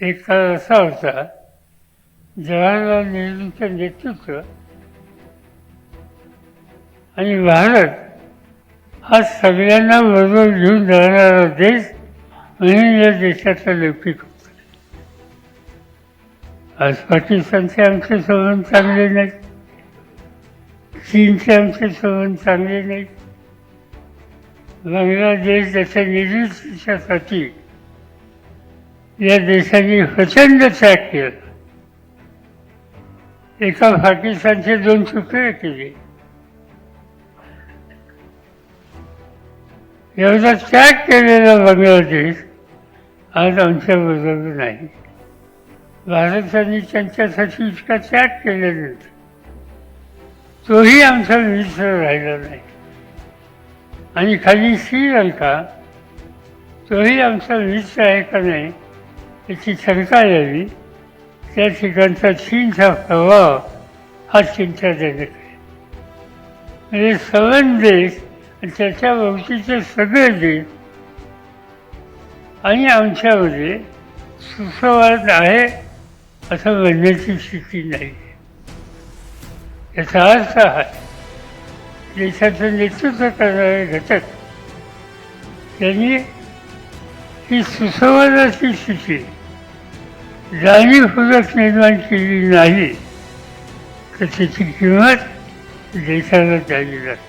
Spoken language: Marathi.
एक काळ असा होता जवाहरलाल नेहरूंचं नेतृत्व आणि भारत हा सगळ्यांना बरोबर घेऊन जाणारा देश म्हणून या देशाचा लौकिक होता आज पाकिस्तानचे आमचे संबंध चांगले नाहीत. चीनचे आमचे संबंध चांगले नाहीत. बांगलादेश त्याच्या निर्मितीसाठी या देशाने प्रचंड त्याग केला एका पाकिस्तानचे दोन तुकडे केले. एवढा त्याग केलेला बांगलादेश आज आमच्या बरोबर नाही. भारताने त्यांच्यासाठी इतका त्याग केल्यानंतर तोही आमचा मित्र राहिला नाही. आणि खाली श्रीलंका तोही आमचा मित्र आहे का नाही याची शंका यावी. त्या ठिकाणचा चीनचा प्रभाव हा चिंताजनक आहे. म्हणजे सवन देश आणि त्याच्या भोवतीचे सगळे देश आणि आमच्यामध्ये सुसंवाद आहे असं म्हणण्याची स्थिती नाही. याचा अर्थ हा देशाचं नेतृत्व करणारे घटक त्यांनी ही सुसंवादाची स्थिती जाणीवपूर्वक निर्माण केली नाही तर त्याची किंमत देशाला द्यावी लागते